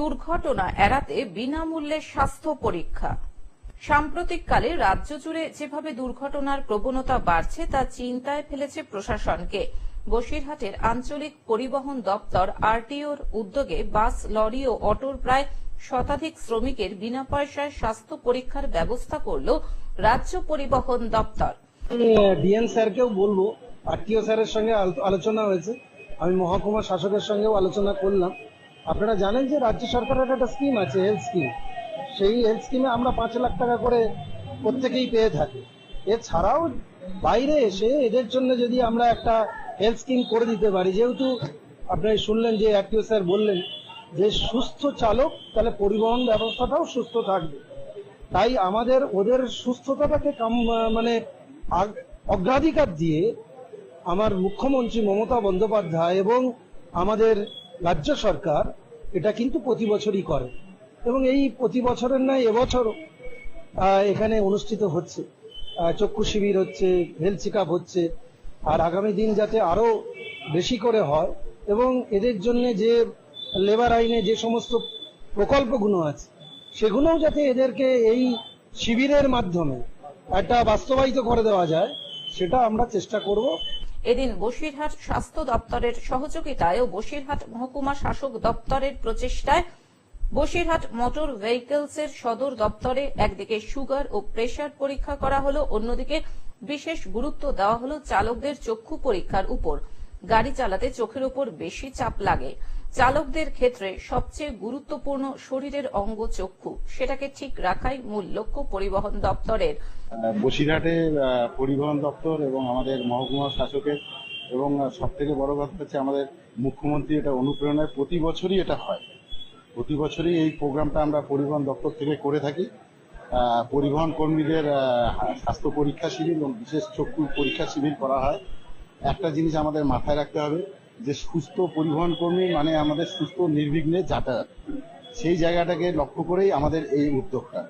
দুর্ঘটনা এড়াতে বিনামূল্যে স্বাস্থ্য পরীক্ষা। সাম্প্রতিককালে রাজ্য জুড়ে যেভাবে দুর্ঘটনার প্রবণতা বাড়ছে, তা চিন্তায় ফেলেছে প্রশাসনকে। বসিরহাটের আঞ্চলিক পরিবহন দপ্তর আরটিওর উদ্যোগে বাস, লরি ও অটোর প্রায় শতাধিক শ্রমিকের বিনা পয়সায় স্বাস্থ্য পরীক্ষার ব্যবস্থা করল রাজ্য পরিবহন দপ্তর। ডিএন স্যারকেও বলব, আরটিও স্যারের সঙ্গে আলোচনা হয়েছে। আমি মহকুমা শাসকের সঙ্গেও আলোচনা করলাম। আপনারা জানেন যে রাজ্য সরকারের একটা স্কিম আছে হেলথ স্কিম সেই হেলথ স্কিমে আমরা পাঁচ লাখ টাকা করে প্রত্যেকেই পেয়ে থাকি। এছাড়াও বাইরে এসে এদের জন্য যদি আমরা একটা হেলথ স্কিম করে দিতে পারি, যেহেতু আপনি শুনলেন যে আরটিও স্যার বললেন যে সুস্থ চালক, তাহলে পরিবহন ব্যবস্থাটাও সুস্থ থাকবে। তাই আমাদের ওদের সুস্থতাটাকে মানে অগ্রাধিকার দিয়ে আমার মুখ্যমন্ত্রী মমতা বন্দ্যোপাধ্যায় এবং আমাদের রাজ্য সরকার এটা কিন্তু প্রতি বছরই করে। এবং এই প্রতি বছরের নয় এবছর এখানে অনুষ্ঠিত হচ্ছে। চক্ষু শিবির হচ্ছে, হেলথ চেক হচ্ছে। আর আগামী দিন যাতে আরও বেশি করে হয় এবং এদের জন্য যে লেবার আইনে যে সমস্ত প্রকল্পগুলো আছে, সেগুলোও যাতে এদেরকে এই শিবিরের মাধ্যমে একটা বাস্তবায়িত করে দেওয়া যায়, সেটা আমরা চেষ্টা করব। এদিন বসিরহাট স্বাস্থ্য দপ্তরের সহযোগিতায় ও বসিরহাট মহকুমা শাসক দপ্তরের প্রচেষ্টায় বসিরহাট মোটর ভেহিকলস এর সদর দপ্তরে একদিকে সুগার ও প্রেশার পরীক্ষা করা হলো, অন্যদিকে বিশেষ গুরুত্ব দেওয়া হলো চালকদের চক্ষু পরীক্ষার উপর। গাড়ি চালাতে চোখের উপর বেশি চাপ লাগে। চালকদের ক্ষেত্রে সবচেয়ে গুরুত্বপূর্ণ শরীরের অঙ্গ চক্ষু, সেটাকে ঠিক রাখাই মূল লক্ষ্য পরিবহন দপ্তরের। বসিরহাটে পরিবহন দপ্তর এবং আমাদের মহকুমা শাসকের এবং সব থেকে বড় কথা হচ্ছে আমাদের মুখ্যমন্ত্রী এটা অনুপ্রেরণায় প্রতি বছরই এটা হয়। প্রতি বছরই এই প্রোগ্রামটা আমরা পরিবহন দপ্তর থেকে করে থাকি। পরিবহন কর্মীদের স্বাস্থ্য পরীক্ষা শিবির এবং বিশেষ চক্ষু পরীক্ষা শিবির করা হয়। একটা জিনিস আমাদের মাথায় রাখতে হবে, যে সুস্থ পরিবহন কর্মী মানে আমাদের সুস্থ নির্বিঘ্নে যাতায়াত। সেই জায়গাটাকে লক্ষ্য করেই আমাদের এই উদ্যোগটা।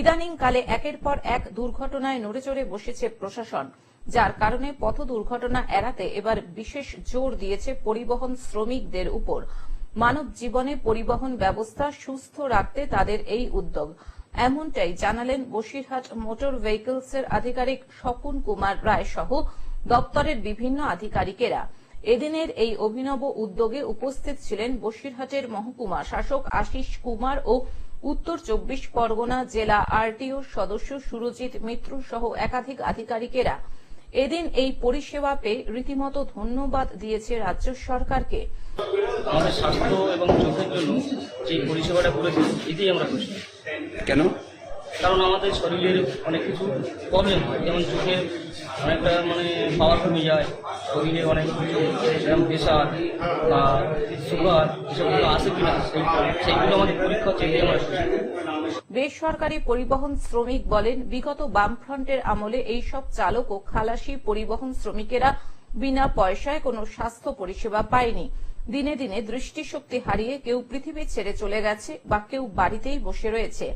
ইদানিং কালে একের পর এক দুর্ঘটনায় নড়ে চড়ে বসেছে প্রশাসন, যার কারণে পথ দুর্ঘটনা এড়াতে এবার বিশেষ জোর দিয়েছে পরিবহন শ্রমিকদের উপর। মানব জীবনে পরিবহন ব্যবস্থা সুস্থ রাখতে তাদের এই উদ্যোগ। এমনটাই জানালেন বসিরহাট মোটর ভেহিকলস এর আধিকারিক স্বপন কুমার রায় সহ দপ্তরের বিভিন্ন আধিকারিকেরা এদিনের এই অভিনব উদ্যোগে উপস্থিত ছিলেন বসিরহাটের মহকুমা শাসক আশিস কুমার ও উত্তর চব্বিশ পরগনা জেলা আরটিও সদস্য সুরজিৎ মিত্র সহ একাধিক আধিকারিকেরা এদিন এই পরিষেবা পেয়ে রীতিমতো ধন্যবাদ দিয়েছে রাজ্য সরকারকে। আমাদের স্বাস্থ্য এবং চোখের জন্য যে পরিষেবাটা করেছে এতেই আমরা খুশি। কেন? কারণ আমাদের শরীরের অনেক কিছু প্রবলেম হয়। যেমন চোখের অনেকটা মানে পাওয়ার কমে যায়, শরীরে অনেক কিছু যেমন প্রেশার বা সুগার এসবগুলো আসে কিনা, সেই সেইগুলো আমাদের পরীক্ষা এতেই আমরা বেসরকারি পরিবহন শ্রমিক বলেন, বিগত বামফ্রন্টের আমলে এইসব চালক ও খালাসি পরিবহন শ্রমিকেরা বিনা পয়সায় কোনো স্বাস্থ্য পরিষেবা পায়নি। দিনে দিনে দৃষ্টিশক্তি হারিয়ে কেউ পৃথিবী ছেড়ে চলে গেছে বা কেউ বাড়িতেই বসে রয়েছে।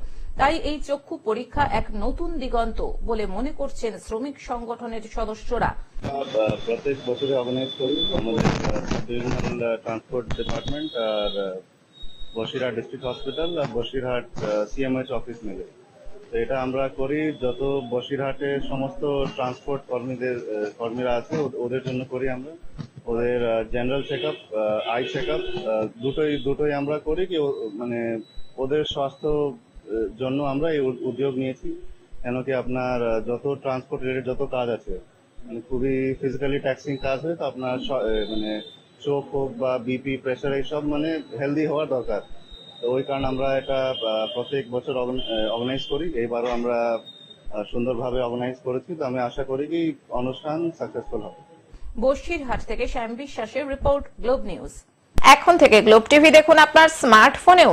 তাই এই চক্ষু পরীক্ষা এক নতুন দিগন্ত বলে মনে করছেন শ্রমিক সংগঠনের সদস্যরা। প্রত্যেক বছরে অর্গানাইজ করি। আমাদের ট্রান্সপোর্ট ডিপার্টমেন্ট আর বসিরহাট ডিস্ট্রিক্ট হসপিটাল আর বসিরহাট সিএমএইচ অফিস মিলে। তো এটা আমরা করি যত বসিরহাটের সমস্ত ট্রান্সপোর্ট কর্মীদের কর্মীরা আছে ওদের জন্য করি আমরা। ওদের general check up eye check up দুটোই দুটোই আমরা করি কি মানে ওদের স্বাস্থ্য জন্য আমরা এই উদ্যোগ নিয়েছি। কেন কি আপনার যত ট্রান্সপোর্ট রিলেটেড যত কাজ আছে মানে খুবই ফিজিক্যালি ট্যাক্সিং কাজ হয় তো আপনার মানে চোখ হোক বা বিপি প্রেশার এইসব মানে হেলদি হওয়া দরকার। তো ওই কারণে আমরা এটা প্রত্যেক বছর অর্গানাইজ করি। এইবারও আমরা সুন্দরভাবে অর্গানাইজ করেছি। তো আমি আশা করি কি অনুষ্ঠান সাকসেসফুল হবে। বসিরহাট থেকে শ্যাম বিশ্বাসের রিপোর্ট গ্লোব নিউজ এখন থেকে গ্লোব টিভি দেখুন আপনার স্মার্টফোনেও